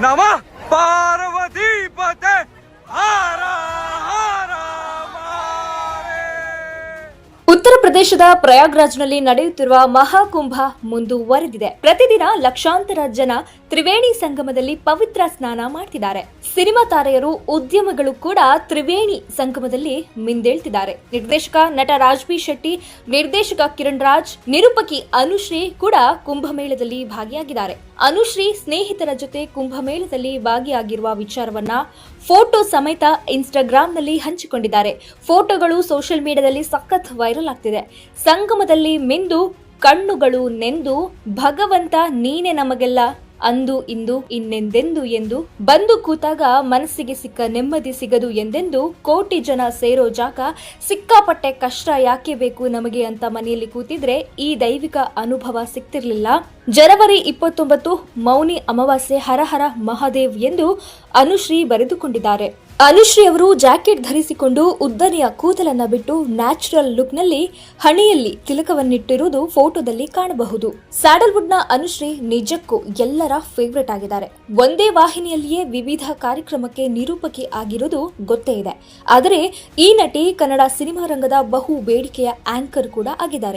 生パール ಪ್ರದೇಶದ ಪ್ರಯಾಗ್ರಾಜ್ನಲ್ಲಿ ನಡೆಯುತ್ತಿರುವ ಮಹಾಕುಂಭ ಮುಂದುವರೆದಿದೆ. ಪ್ರತಿದಿನ ಲಕ್ಷಾಂತರ ಜನ ತ್ರಿವೇಣಿ ಸಂಗಮದಲ್ಲಿ ಪವಿತ್ರ ಸ್ನಾನ ಮಾಡ್ತಿದ್ದಾರೆ. ಸಿನಿಮಾ ತಾರೆಯರು, ಉದ್ಯಮಗಳು ಕೂಡ ತ್ರಿವೇಣಿ ಸಂಗಮದಲ್ಲಿ ಮಿಂದೇಳ್ತಿದ್ದಾರೆ. ನಿರ್ದೇಶಕ ನಟ ರಾಜ್ಬಿ ಶೆಟ್ಟಿ, ನಿರ್ದೇಶಕ ಕಿರಣ್ ರಾಜ್, ನಿರೂಪಕಿ ಅನುಶ್ರೀ ಕೂಡ ಕುಂಭಮೇಳದಲ್ಲಿ ಭಾಗಿಯಾಗಿದ್ದಾರೆ. ಅನುಶ್ರೀ ಸ್ನೇಹಿತರ ಜೊತೆ ಕುಂಭಮೇಳದಲ್ಲಿ ಭಾಗಿಯಾಗಿರುವ ವಿಚಾರವನ್ನ ಫೋಟೋ ಸಮೇತ ಇನ್ಸ್ಟಾಗ್ರಾಂನಲ್ಲಿ ಹಂಚಿಕೊಂಡಿದ್ದಾರೆ. ಫೋಟೋಗಳು ಸೋಷಿಯಲ್ ಮೀಡಿಯಾದಲ್ಲಿ ಸಖತ್ ವೈರಲ್ ಆಗ್ತಿದೆ ಸಂಗಮದಲ್ಲಿ ಮಿಂದು ಕಣ್ಣುಗಳು ನೆಂದು, ಭಗವಂತ ನೀನೆ ನಮಗೆಲ್ಲ ಅಂದು, ಇಂದು, ಇನ್ನೆಂದೆಂದು ಎಂದು ಬಂದು ಕೂತಾಗ ಮನಸ್ಸಿಗೆ ಸಿಕ್ಕ ನೆಮ್ಮದಿ ಸಿಗದು ಎಂದೆಂದು ಕೋಟಿ ಜನ ಸೇರೋ ಜಾಗ ಸಿಕ್ಕಾಪಟ್ಟೆ ಕಷ್ಟ ಯಾಕೆ ಬೇಕು ನಮಗೆ ಅಂತ ಮನೆಯಲ್ಲಿ ಕೂತಿದ್ರೆ ಈ ದೈವಿಕ ಅನುಭವ ಸಿಗ್ತಿರ್ಲಿಲ್ಲ ಜನವರಿ ಇಪ್ಪತ್ತೊಂಬತ್ತು ಮೌನಿ ಅಮಾವಾಸ್ಯೆ ಹರಹರ ಮಹಾದೇವ್ ಎಂದು ಅನುಶ್ರೀ ಬರೆದುಕೊಂಡಿದ್ದಾರೆ. ಅನುಶ್ರೀ ಅವರು ಜಾಕೆಟ್ ಧರಿಸಿಕೊಂಡು ಉದ್ದನೆಯ ಕೂದಲನ್ನ ಬಿಟ್ಟು ನ್ಯಾಚುರಲ್ ಲುಕ್ನಲ್ಲಿ ಹಣೆಯಲ್ಲಿ ತಿಲಕವನ್ನಿಟ್ಟಿರುವುದು ಫೋಟೋದಲ್ಲಿ ಕಾಣಬಹುದು. ಸ್ಯಾಡಲ್ವುಡ್ನ ಅನುಶ್ರೀ ನಿಜಕ್ಕೂ ಎಲ್ಲರ ಫೇವ್ರೆಟ್ ಆಗಿದ್ದಾರೆ. ಒಂದೇ ವಾಹಿನಿಯಲ್ಲಿಯೇ ವಿವಿಧ ಕಾರ್ಯಕ್ರಮಕ್ಕೆ ನಿರೂಪಕಿ ಆಗಿರುವುದು ಗೊತ್ತೇ ಇದೆ. ಆದರೆ ಈ ನಟಿ ಕನ್ನಡ ಸಿನಿಮಾ ರಂಗದ ಬಹು ಬೇಡಿಕೆಯ ಆಂಕರ್ ಕೂಡ ಆಗಿದ್ದಾರೆ.